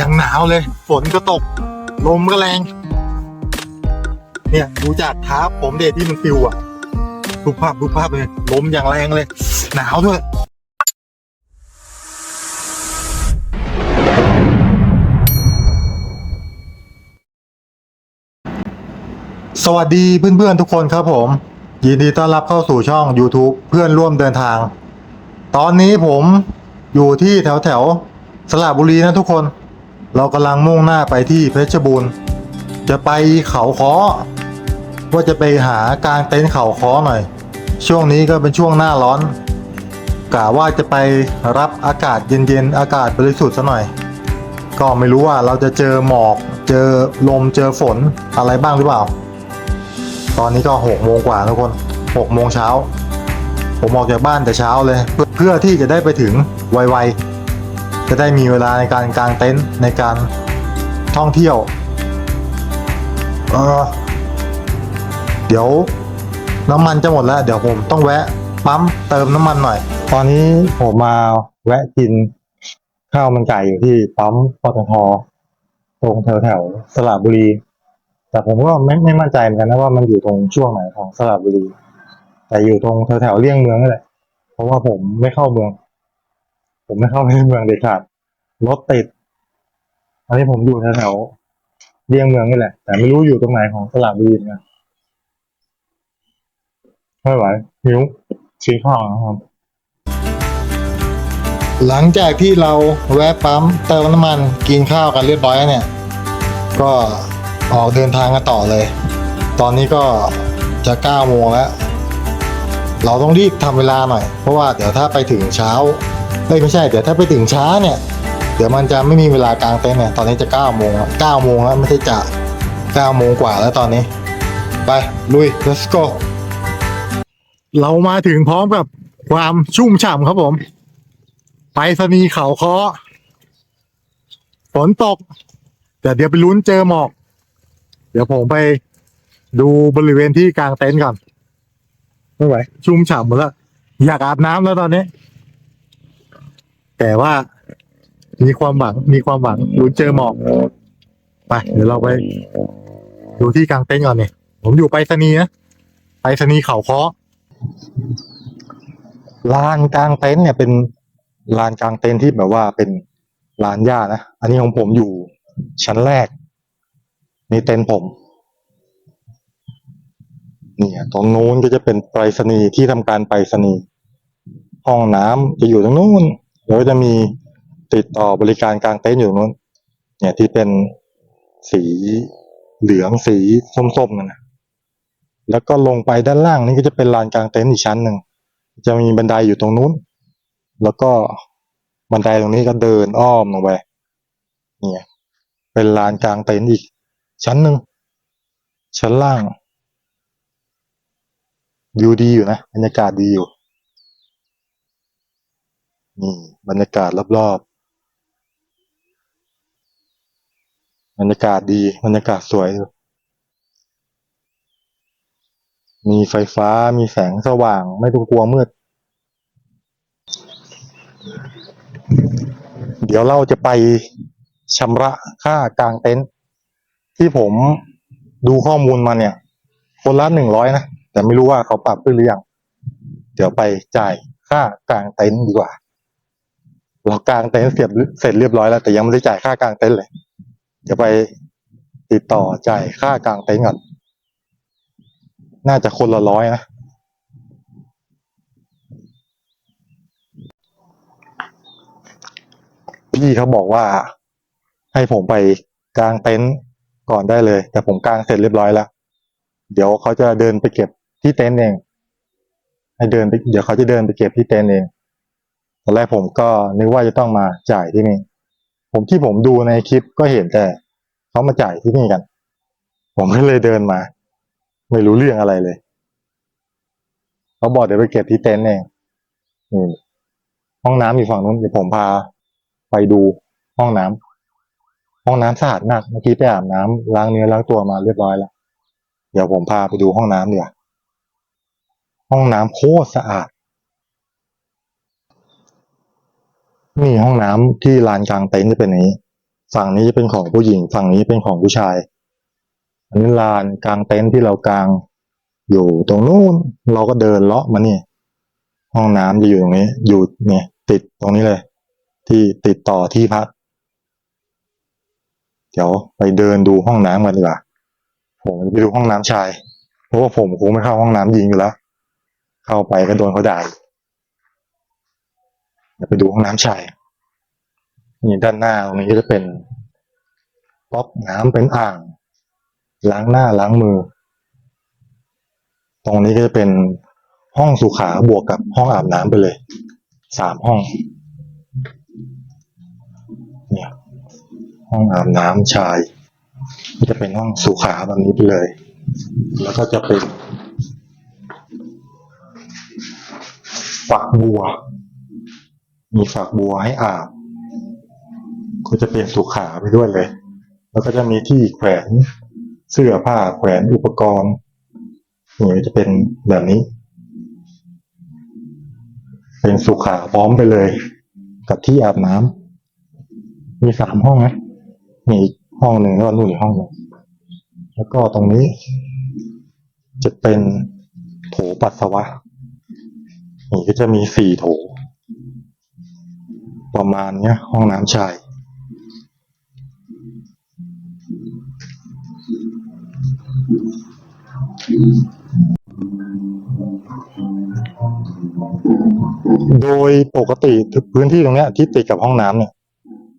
ยังหนาวเลย ฝนก็ตก ลมก็แรง เนี่ยดูจากเท้าผมเดทที่มันปิวอะดูภาพดูภาพเลย ลมอย่างแรงเลย หนาวด้วยสวัสดีเพื่อนๆทุกคนครับผม ยินดีต้อนรับเข้าสู่ช่อง YouTube เพื่อนร่วมเดินทาง ตอนนี้ผมอยู่ที่แถวแถวสระบุรีนะทุกคน เรากำลังมุ่งหน้าไปที่เพชรบูรณ์ จะไปเขาค้อว่าจะไปหากางเต็นท์เขาค้อหน่อย ช่วงนี้ก็เป็นช่วงหน้าร้อนกะว่าจะไปรับอากาศเย็นๆ อากาศบริสุทธิ์ซะหน่อย ก็ไม่รู้ว่าเราจะเจอหมอก เจอลมเจอฝนอะไรบ้างหรือเปล่า ตอนนี้ก็หกโมงกว่าทุกคนหกโมงเช้า ผมออกจากบ้านแต่เช้าเลย เพื่อเพื่อที่จะได้ไปถึงไวๆ จะได้มีเวลาในการกางเต็นท์ในการท่องเที่ยว เออเดี๋ยวน้ำมันจะหมดแล้ว เดี๋ยวผมต้องแวะปั๊มเติมน้ำมันหน่อย ตอนนี้ผมมาแวะกินข้าวมันไก่อยู่ที่ปั๊มปตทตรงแถวแถวสระบุรี แต่ผมก็ไม่ไม่มั่นใจเหมือนกันนะว่ามันอยู่ตรงช่วงไหนของสระบุรี แต่อยู่ตรงแถวแถวเลี่ยงเมืองนี่แหละเพราะว่าผมไม่เข้าเมือง ผมไม่เข้าไปในเมืองเด็ดขาดรถติดอันนี้ผมอยู่แถวเลี่ยงเมืองนี่แหละ แต่ไม่รู้อยู่ตรงไหนของสระบุรีนกันไม่ไหวหิวชิงข้าวครับ หลังจากที่เราแวะปั๊มเติมน้ำมันกินข้าวกันเรียบร้อยแล้วเนี่ย ก็ออกเดินทางกันต่อเลย ตอนนี้ก็จะ9โมงแล้ว เราต้องรีบทำเวลาหน่อย เพราะว่าเดี๋ยวถ้าไปถึงเช้า เอ้ยไม่ใช่เดี๋ยวถ้าไปถึงช้าเนี่ยเดี๋ยวมันจะไม่มีเวลากลางเต็นท์เนี่ยตอนนี้จะ9โมงแล้ว9โมงแล้วไม่ใช่จะ9โมงกว่าแล้วตอนนี้ ไปลุย let's go เรามาถึงพร้อมกับความชุ่มฉ่ำครับผม ไปสนีย์เขาเคาะฝนตก แต่เดี๋ยวไปลุ้นเจอหมอก เดี๋ยวผมไปดูบริเวณที่กลางเต็นท์ก่อนไม่ไหวชุ่มฉ่ำหมดแล้วอยากอาบน้ำแล้วตอนนี้ แต่ว่ามีความหวังมีความหวังลุ้นเจอหมอกไปเดี๋ยวเราไปดูที่กลางเต็นท์ก่อนเนี่ยผมอยู่ไปรษณีย์นะไปรษณีย์เขาเคาะลานกลางเต็นท์เนี่ยเป็นลานกลางเต็นท์ที่แบบว่าเป็นลานหญ้านะอันนี้ของผมอยู่ชั้นแรกนี่เต็นท์ผมเนี่ยตรงนู้นก็จะเป็นไปรษณีย์ที่ทำการไปรษณีย์ห้องน้ำจะอยู่ตรงนู้น แล้วก็จะมีติดต่อบริการกลางเต็นท์อยู่นู้น เนี่ยที่เป็นสีเหลืองสีส้มๆนั่นนะแล้วก็ลงไปด้านล่างนี่ก็จะเป็นลานกลางเต็นท์อีกชั้นหนึ่งจะมีบันไดอยู่ตรงนู้น แล้วก็บันไดตรงนี้ก็เดินอ้อมลงไปเนี่ยเป็นลานกลางเต็นท์อีก ชั้นหนึ่งชั้นล่างวิวดีอยู่นะบรรยากาศดีอยู่ บรรยากาศรอบๆ บรรยากาศดี บรรยากาศสวย มีไฟฟ้า มีแสงสว่าง ไม่ต้องกลัวมืด เดี๋ยวเราจะไปชำระค่ากลางเต็นท์ที่ผมดูข้อมูลมาเนี่ย คนละหนึ่งร้อยนะ แต่ไม่รู้ว่าเขาปรับขึ้นหรือยัง เดี๋ยวไปจ่ายค่ากลางเต็นท์ดีกว่า เรากางเต็นท์เสร็จเสร็จเรียบร้อยแล้ว แต่ยังไม่ได้จ่ายค่ากางเต็นท์เลยเดี๋ยวไปติดต่อจ่ายค่ากางเต็นท์ก่อน น่าจะคนละร้อยนะพี่เขาบอกว่าให้ผมไปกางเต็นท์ก่อนได้เลย แต่ผมกางเสร็จเรียบร้อยแล้ว เดี๋ยวเขาจะเดินไปเก็บที่เต็นท์เอง ให้เดินไป เดี๋ยวเขาจะเดินไปเก็บที่เต็นท์เอง ตอนแรกผมก็นึกว่าจะต้องมาจ่ายที่นี่ ผมที่ผมดูในคลิปก็เห็นแต่เขามาจ่ายที่นี่กัน ผมก็เลยเดินมา ไม่รู้เรื่องอะไรเลยเขาบอกเดี๋ยวไปเก็บที่เต็นท์เองนี่ห้องน้ำอยู่ฝั่งนู้นเดี๋ยวผมพาไปดูห้องน้ำห้องน้ำสะอาดมากเมื่อกี้ไปอาบน้ำล้างเนื้อล้างตัวมาเรียบร้อยแล้วเดี๋ยวผมพาไปดูห้องน้ำเดี๋ยวห้องน้ำโคตรสะอาด นี่ห้องน้ำที่ลานกลางเต็นท์จะเป็นนี้ ฝั่งนี้จะเป็นของผู้หญิง ฝั่งนี้เป็นของผู้ชาย อันนี้ลานกลางเต็นท์ที่เรากาง อยู่ตรงนู้นเราก็เดินเลาะมาเนี่ยห้องน้ำจะอยู่ตรงนี้ อยู่เนี่ยติดตรงนี้เลย ที่ติดต่อที่พัก เดี๋ยวไปเดินดูห้องน้ำกันดีกว่า ผมไปดูห้องน้ำชาย เพราะว่าผมคงไม่เข้าห้องน้ำหญิงอยู่แล้ว เข้าไปก็โดนเขาด่า ไปดูห้องน้ำชายนี่ด้านหน้าตรงนี้ก็จะเป็นป๊อกน้ำเป็นอ่าง ล้างหน้าล้างมือ ตรงนี้ก็จะเป็นห้องสุขาบวกกับห้องอาบน้ำไปเลยสามห้อง เนี่ยห้องอาบน้ำชายก็จะเป็นห้องสุขาแบบนี้ไปเลย แล้วก็จะเป็นฝักบัว มีฝักบัวให้อาบก็จะเป็นสุขาไปด้วยเลย แล้วก็จะมีที่แขวนเสื้อผ้าแขวนอุปกรณ์นี่จะเป็นแบบนี้ เป็นสุขาพร้อมไปเลย กับที่อาบน้ำมีสามห้องนะมีอีกห้องหนึ่งแล้วก็นู่นอีกห้องหนึ่งแล้วก็ตรงนี้ จะเป็นโถปัสสาวะนี่ก็จะมีสี่โถ ประมาณเนี้ยห้องน้ำชาย โดยปกติพื้นที่ตรงเนี้ยที่ติดกับห้องน้ำเนี่ย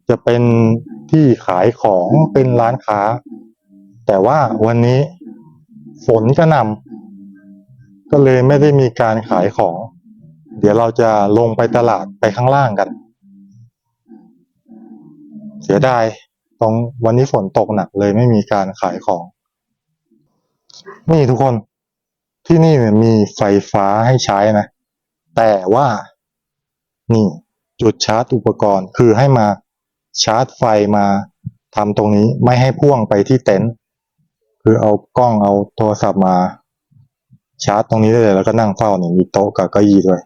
จะเป็นที่ขายของเป็นร้านค้า แต่ว่าวันนี้ฝนกระหน่ำก็เลยไม่ได้มีการขายของ เดี๋ยวเราจะลงไปตลาดไปข้างล่างกัน เสียดายตรงวันนี้ฝนตกหนักเลยไม่มีการขายของ นี่ทุกคนที่นี่เนี่ยมีไฟฟ้าให้ใช้นะ แต่ว่านี่จุดชาร์จอุปกรณ์คือให้มาชาร์จไฟมาทำตรงนี้ไม่ให้พ่วงไปที่เต็นท์คือเอากล้องเอาโทรศัพท์มา ชาร์จตรงนี้ได้เลย แล้วก็นั่งเฝ้าเนี่ยมีโต๊ะกับเก้าอี้ด้วย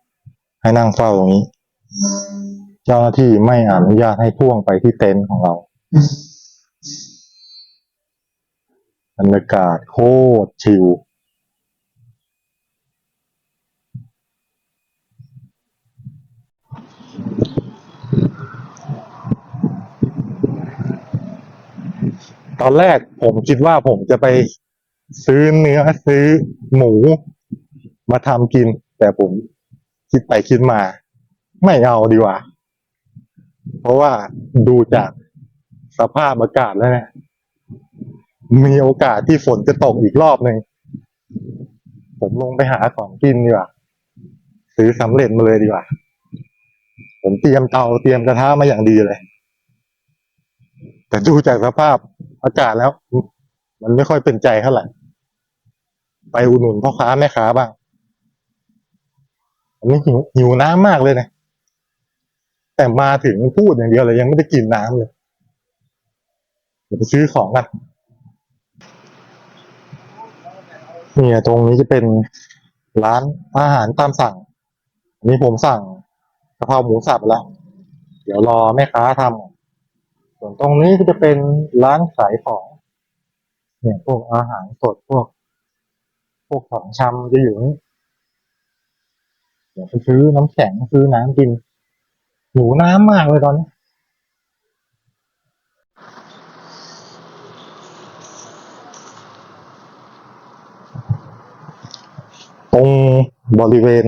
ให้นั่งเฝ้าตรงนี้ จ้าหน้าที่ไม่อนุญาตให้พ่วงไปที่เต็นท์ของเราบรรยากาศโคตรชิลตอนแรกผมคิดว่าผมจะไปซื้อเนื้อซื้อหมูมาทำกิน แต่ผมคิดไปคิดมา ไม่เอาดีกว่า เพราะว่าดูจากสภาพอากาศแล้วเนี่ยมีโอกาสที่ฝนจะตกอีกรอบหนึ่งผมลงไปหาของกินดีกว่าซื้อสำเร็จมาเลยดีกว่า ผมเตรียมเตาเตรียมกระทะมาอย่างดีเลย แต่ดูจากสภาพอากาศแล้ว มันไม่ค่อยเป็นใจเท่าไหร่ไปอุดหนุนพ่อค้าแม่ค้าบ้างอันนี้หิวหิวน้ำมากเลยนะ แต่มาถึงพูดอย่างเดียวเลยยังไม่ได้กินน้ำเลยเดี๋ยวไปซื้อของกันเนี่ยตรงนี้จะเป็นร้านอาหารตามสั่งอันนี้ผมสั่งกะเพราหมูสับแล้ว เดี๋ยวรอแม่ค้าทำส่วนตรงนี้ก็จะเป็นร้านขายของ เนี่ยพวกอาหารสดพวก พวกของชำจะอยู่นี่เดี๋ยวไปซื้อน้ำแข็งซื้อน้ำกิน หิวน้ำมากเลยตอนนี้ตรงบริเวณ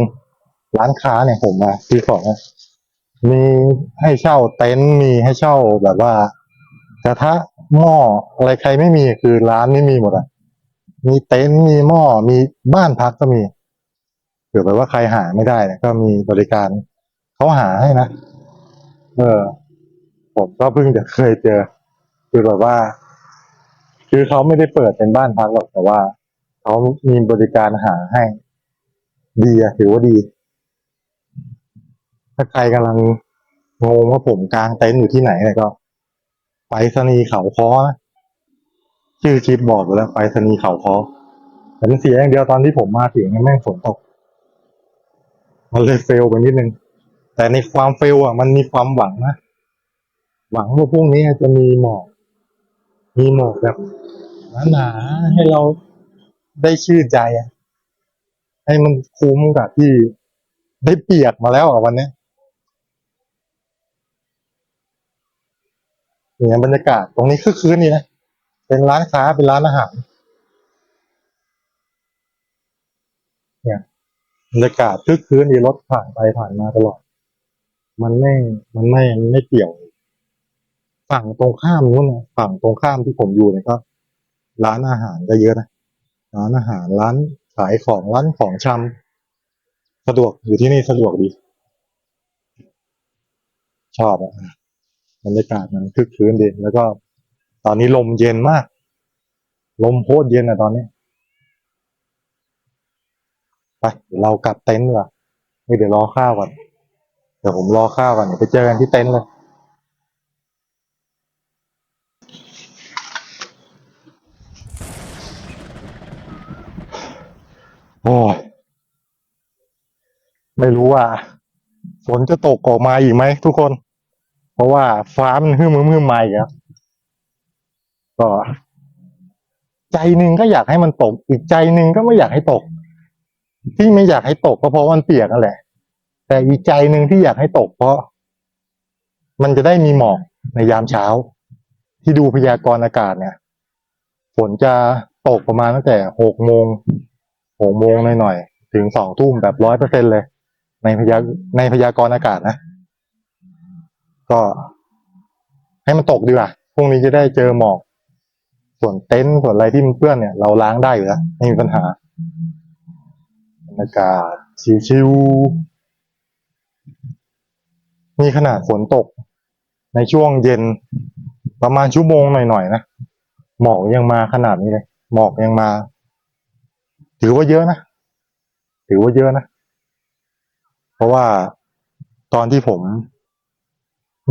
ร้านค้าเนี่ยผมมาซื้อของมีให้เช่าเต็นท์มีให้เช่าแบบว่ากระทะหม้ออะไรใครไม่มีคือร้านนี้มีหมดอะมีเต็นท์มีหม้อมีบ้านพักก็มีเผื่อแบบว่าใครหาไม่ได้เนี่ยก็มีบริการเขาหาให้นะ เออ ผมก็เพิ่งจะเคยเจอ คือแบบว่า คือเขาไม่ได้เปิดเป็นบ้านพักหรอกแต่ว่าเขามีบริการหาให้ ดีอะถือว่าดี ถ้าใครกำลังงงว่าผมกลางเต็นท์อยู่ที่ไหนเนี่ยก็ ไปสนีเขาคอนะชื่อคลิปบอกอยู่แล้วไปสนีเขาคอแต่เสียอย่างเดียวตอนที่ผมมาถึงเนี่ยแม่งฝนตก มันเลยเฟลไปนิดนึง แต่ในความเฟลอะ มันมีความหวังนะ หวังว่าพรุ่งนี้จะมีหมอก มีหมอกแบบหนาๆให้เราได้ชื่นใจอะให้มันคุ้มกับที่ได้เปียกมาแล้วอะวันนี้เนี่ยบรรยากาศตรงนี้คือคืนนี่นะ เป็นร้านค้าเป็นร้านอาหารเนี่ยบรรยากาศคึกคืนดีรถผ่านไปผ่านมาตลอด มันไม่มันไม่มันไม่เกี่ยว ฝั่งตรงข้ามนู้นนะฝั่งตรงข้ามที่ผมอยู่เนี่ยก็ ร้านอาหารก็เยอะนะร้านอาหารร้านขายของร้านของชำสะดวกอยู่ที่นี่สะดวกดี ชอบอะบรรยากาศมันคึกคืนดีแล้วก็ ตอนนี้ลมเย็นมาก ลมโคตรเย็นอะตอนนี้ไปเดี๋ยวเรากลับเต็นท์ดีกว่านี่เดี๋ยวรอข้าวก่อน เดี๋ยวผมรอข้าวก่อนเดี๋ยวไปเจอกันที่เต็นท์เลย โอ้ยไม่รู้ว่าฝนจะตกออกมาอีกไหมทุกคน เพราะว่าฟ้ามันหึ่มหึ่มมาอีกแล้วก็ ใจหนึ่งก็อยากให้มันตก อีกใจหนึ่งก็ไม่อยากให้ตก ที่ไม่อยากให้ตกก็เพราะมันเปียกนั่นแหละ แต่อีกใจหนึ่งที่อยากให้ตกเพราะ มันจะได้มีหมอกในยามเช้า ที่ดูพยากรณ์อากาศเนี่ยฝนจะตกประมาณตั้งแต่หกโมงหกโมงหน่อยๆถึงสองทุ่มแบบร้อยเปอร์เซ็นเลย ในพยาในพยากรณ์อากาศนะก็ให้มันตกดีกว่าพรุ่งนี้จะได้เจอหมอก ส่วนเต็นท์ส่วนอะไรที่มันเปื้อนเนี่ย เราล้างได้อยู่แล้วไม่มีปัญหาบรรยากาศชิวๆ มีขนาดฝนตกในช่วงเย็นประมาณชั่วโมงหน่อยๆนะหมอกยังมาขนาดนี้เลย หมอกยังมา ถือว่าเยอะนะถือว่าเยอะนะเพราะว่าตอนที่ผม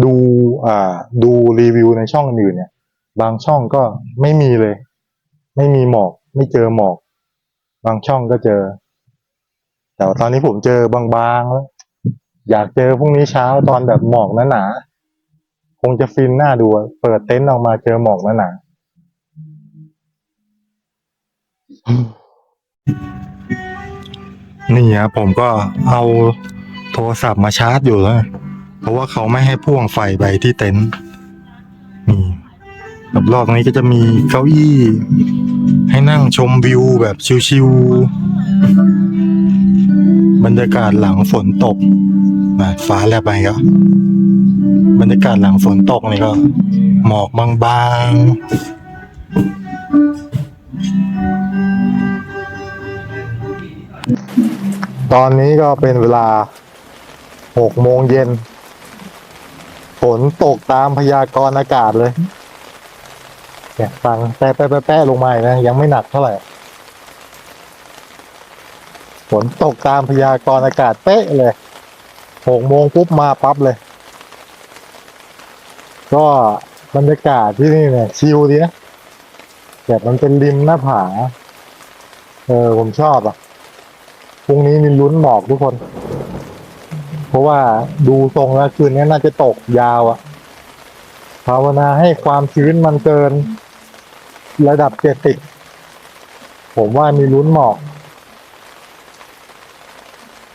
ดูอ่าดูรีวิวในช่องอื่นเนี่ย บางช่องก็ไม่มีเลย ไม่มีหมอก ไม่เจอหมอก บางช่องก็เจอ แต่ตอนนี้ผมเจอบางๆแล้ว อยากเจอพรุ่งนี้เช้าตอนแบบหมอกหนาๆคงจะฟินหน้าดู เปิดเต็นท์ออกมาเจอหมอกหนาๆนี่ครับผมก็เอาโทรศัพท์มาชาร์จอยู่แล้วเพราะว่าเขาไม่ให้พ่วงไฟไปที่เต็นท์นี่รอบๆตรงนี้ก็จะมีเก้าอี้ ให้นั่งชมวิวแบบชิวๆ บรรยากาศหลังฝนตกนะฟ้าแลบไปก็บรรยากาศหลังฝนตกนี่ก็ หมอกบางๆ ตอนนี้ก็เป็นเวลาหกโมงเย็น ฝนตกตามพยากรณ์อากาศเลยเนี่ยฟังแปะแปะแปะแปะลงมาอีกนะ ยังไม่หนักเท่าไหร่ ฝนตกตามพยากรณ์อากาศเป๊ะเลยหกโมงปุ๊บมาปั๊บเลย ก็บรรยากาศที่นี่เนี่ยชิลดีนะแบบมันเป็นริมหน้าผา เออผมชอบอะพรุ่งนี้มีลุ้นหมอกทุกคน เพราะว่าดูทรงแล้วคืนนี้น่าจะตกยาวอะภาวนาให้ความชื้นมันเกิน ระดับเจ็ดสิบผมว่ามีลุ้นหมอก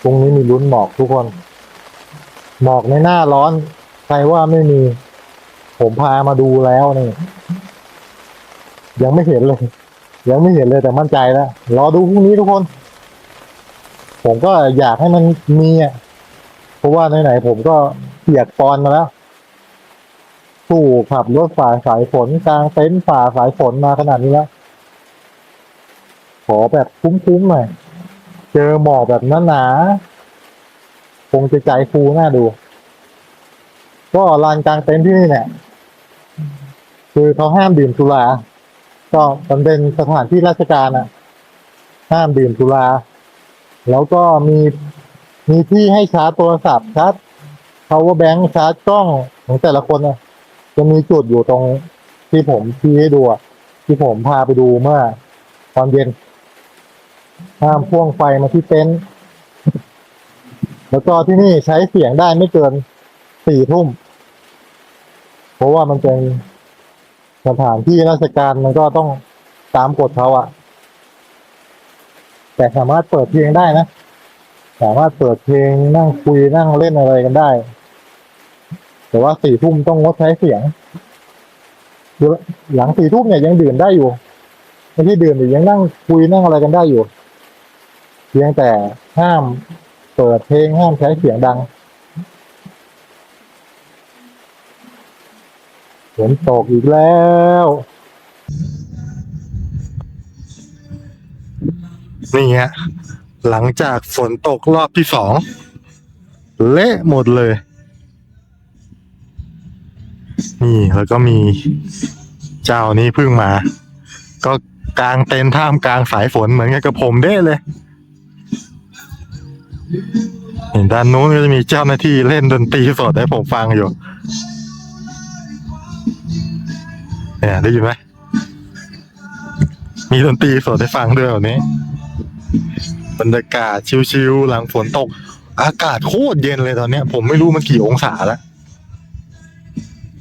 รุ่งนี้มีลุ้นหมอกทุกคน หมอกในหน้าร้อน ใครว่าไม่มี ผมพามาดูแล้วนี่ ยังไม่เห็นเลย ยังไม่เห็นเลยแต่มั่นใจแล้วรอดูพรุ่งนี้ทุกคน ผมก็อยากให้มันมีอะเพราะว่าไหนๆผมก็เปียกปอนมาแล้วสู้ขับรถฝ่าสายฝนกลางเต็นท์ฝ่าสายฝนมาขนาดนี้แล้วขอแบบคุ้มๆหน่อย เจอหมอกแบบนั้นหนาคงจะใจฟูน่าดู ก็ลานกลางเต็นท์ที่นี่เนี่ย คือเขาห้ามดื่มสุรา ก็มันเป็นสถานที่ราชการอะ ห้ามดื่มสุรา แล้วก็มีมีที่ให้ชาร์จโทรศัพท์ชาร์จ power bank ชาร์จกล้องของแต่ละคนนะจะมีจุดอยู่ตรงที่ผมชี้ให้ดูที่ผมพาไปดูเมื่อตอนเย็น ห้ามพ่วงไฟมาที่เต็นท์แล้วก็ที่นี่ใช้เสียงได้ไม่เกินสี่ทุ่ม เพราะว่ามันเป็นสถานที่ราชการมันก็ต้องตามกฎเขาอะแต่สามารถเปิดเพลงได้นะ สามารถเปิดเพลงนั่งคุยนั่งเล่นอะไรกันได้ แต่ว่าสี่ทุ่มต้องงดใช้เสียงหลังสี่ทุ่มเนี่ยยังดื่มได้อยู่ไม่ใช่ดื่มแต่ยังนั่งคุยนั่งอะไรกันได้อยู่ พียงแต่ห้ามเปิดเพลงห้ามใช้เสียงดังฝนตกอีกแล้ว นี่ฮะหลังจากฝนตกรอบที่สอง เละหมดเลย นี่แล้วก็มีเจ้านี้เพิ่งมา ก็กลางเต็นท์ท่ามกลางสายฝนเหมือนกันกับผมเด้เลย ด้านนู้นก็จะมีเจ้าหน้าที่เล่นดนตรีสดให้ผมฟังอยู่ เนี่ยได้ยินไหม มีดนตรีสดให้ฟังด้วยแบบนี้ บรรยากาศชิวๆหลังฝนตก อากาศโคตรเย็นเลยตอนเนี้ย ผมไม่รู้มันกี่องศาแล้ว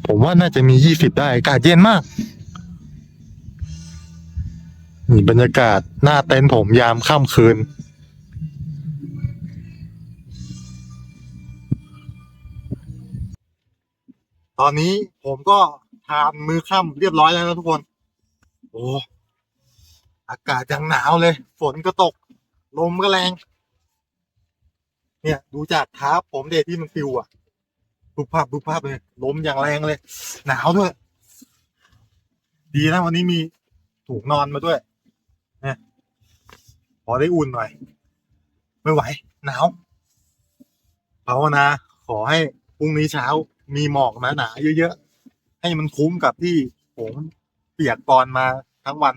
ผมว่าน่าจะมียี่สิบได้ อากาศเย็นมาก นี่บรรยากาศหน้าเต็นท์ผมยามค่ำคืน ตอนนี้ผมก็ทานมือค่ำเรียบร้อยแล้วนะทุกคน โอ้อากาศยังหนาวเลย ฝนก็ตก ลมก็แรง เนี่ย ดูจากเท้าผมเดทที่มันฟิวอะบุบภาพบุบภาพเลย ลมอย่างแรงเลย หนาวด้วย ดีนะวันนี้มีถุงนอนมาด้วยเนี่ยพอได้อุ่นหน่อย ไม่ไหว หนาวภาวนาขอให้พรุ่งนี้เช้า มีหมอกหนาๆเยอะๆให้มันคุ้มกับที่ผมเปียกปอนมาทั้งวัน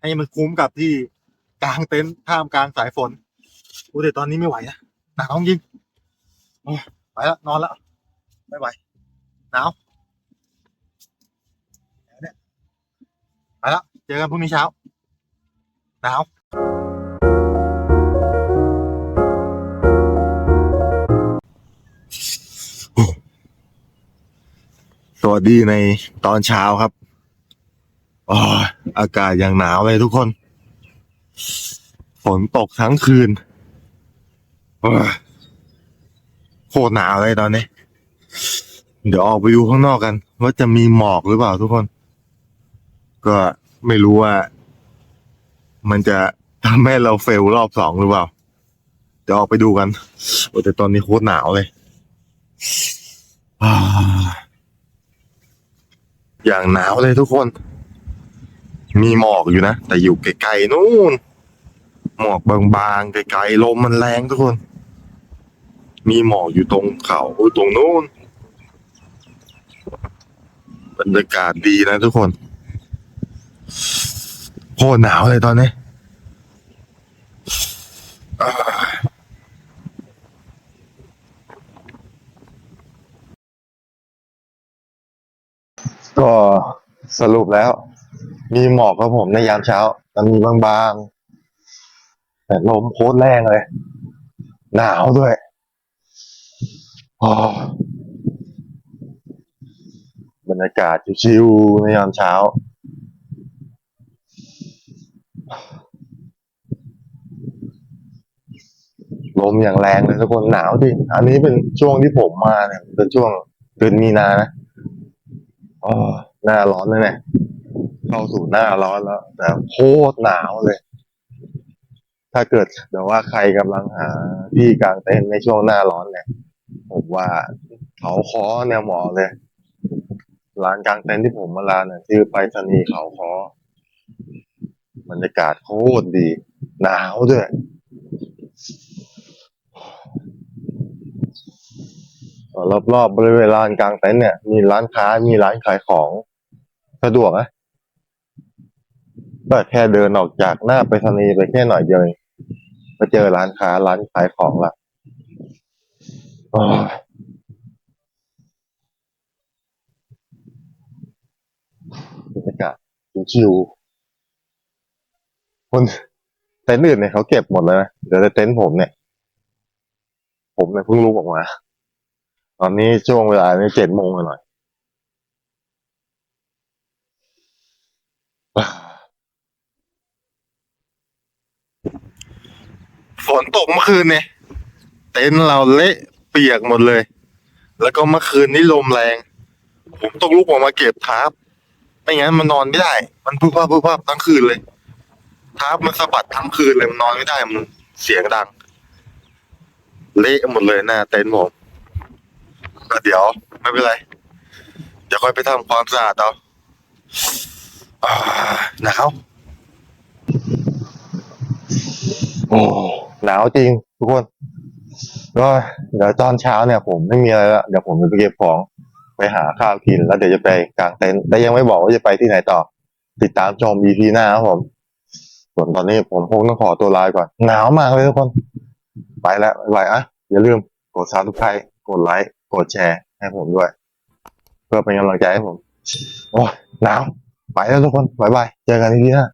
ให้มันคุ้มกับที่กลางเต็นท์ท่ามกลางสายฝนอู้แต่ตอนนี้ไม่ไหวนะหนาวจริงโอ้ไปแล้วนอนแล้วไม่ไหวหนาวไปแล้วเจอกันพรุ่งนี้เช้าหนาว วัสดีในตอนเช้าครับออากาศอย่างหนาวเลยทุกคน ฝนตกทั้งคืนโคตรหนาวเลยตอนนี้ เดี๋ยวออกไปดูข้างนอกกัน ว่าจะมีหมอกหรือเปล่าทุกคน ก็ไม่รู้ว่า มันจะทำให้เราเฟลรอบสองหรือเปล่า เดี๋ยวออกไปดูกันโอ้แต่ตอนนี้โคตรหนาวเลย อ่า อย่างหนาวเลยทุกคน มีหมอกอยู่นะ แต่อยู่ไกลๆนู่น หมอกบางๆไกลๆลมมันแรงทุกคน มีหมอกอยู่ตรงเขาตรงนู้นบรรยากาศดีนะทุกคนโคตรหนาวเลยตอนนี้ ก็สรุปแล้ว มีหมอกครับผมในยามเช้าแต่มีบางๆ แต่ลมโคตรแรงเลย หนาวด้วยอ๋อบรรยากาศชิวๆในยามเช้า ลมอย่างแรงเลยทุกคนหนาวจริงอันนี้เป็นช่วงที่ผมมาเนี่ยเป็นช่วงเดือนมีนานะ อ๋อหน้าร้อนเลยเนี่ยเข้าสู่หน้าร้อนแล้ว แต่โคตรหนาวเลย ถ้าเกิดเดี๋ยวว่าใครกำลังหาที่กลางเต็นท์ในช่วงหน้าร้อนเนี่ยผมว่าเขาคอเนี่ยเหมาะเลยร้านกลางเต็นท์ที่ผมมาลานเนี่ยชื่อไปรษณียเขาคอบรรยากาศโคตรดี หนาวด้วย รอบๆบบริเวณลานกลางเต็นท์เนี่ย มีร้านค้ามีร้านขายของสะดวกนะก็แค่เดินออกจากหน้าไปรษณีย์ไปแค่หน่อยเดียวเองก็เจอร้านค้าร้านขายของละบรรยากาศชิวๆคนเต็นท์อื่นเนี่ยเขาเก็บหมดแล้วนะเดี๋ยวแต่เต็นท์ผมเนี่ย ผมเนี่ยเพิ่งรู้ออกมา ตอนนี้ช่วงเวลานี้เจ็ดโมงหน่อยฝนตกเมื่อคืนเนี่ย เต็นท์เราเละเปียกหมดเลย แล้วก็เมื่อคืนนี้ลมแรง ผมต้องลุกออกมาเก็บทาบไม่งั้นมันนอนไม่ได้ มันพุ่งพับพุ่งพับทั้งคืนเลยทาบมันสะบัดทั้งคืนเลยมันนอนไม่ได้มันเสียงดัง เละหมดเลยหน้าเต็นท์ผม ก็เดี๋ยว ไม่เป็นไร เดี๋ยวค่อยไปทำความสะอาดเอาอ่าหนาวโอ้หนาวจริงทุกคนก็เดี๋ยวตอนเช้าเนี่ย ผมไม่มีอะไรล้วเดี๋ยวผมจะไปเก็บของไปหาข้าวกิน แล้วเดี๋ยวจะไปกางเต็นท์แต่ยังไม่บอกว่าจะไปที่ไหนต่อ ติดตามชม EP หน้าครับผม ส่วนตอนนี้ผมคงต้องขอตัวลาไปก่อนหนาวมากเลยทุกคน ไปแล้วบ๊ายบายอะอย่าลืมกดซับสไครต์กดไลค์กดแชร์ให้ผมด้วย เพื่อเป็นกำลังใจให้ผม โอ้ยหนาวไปแล้วทุกคนบายบาย เจอกันที่หน้า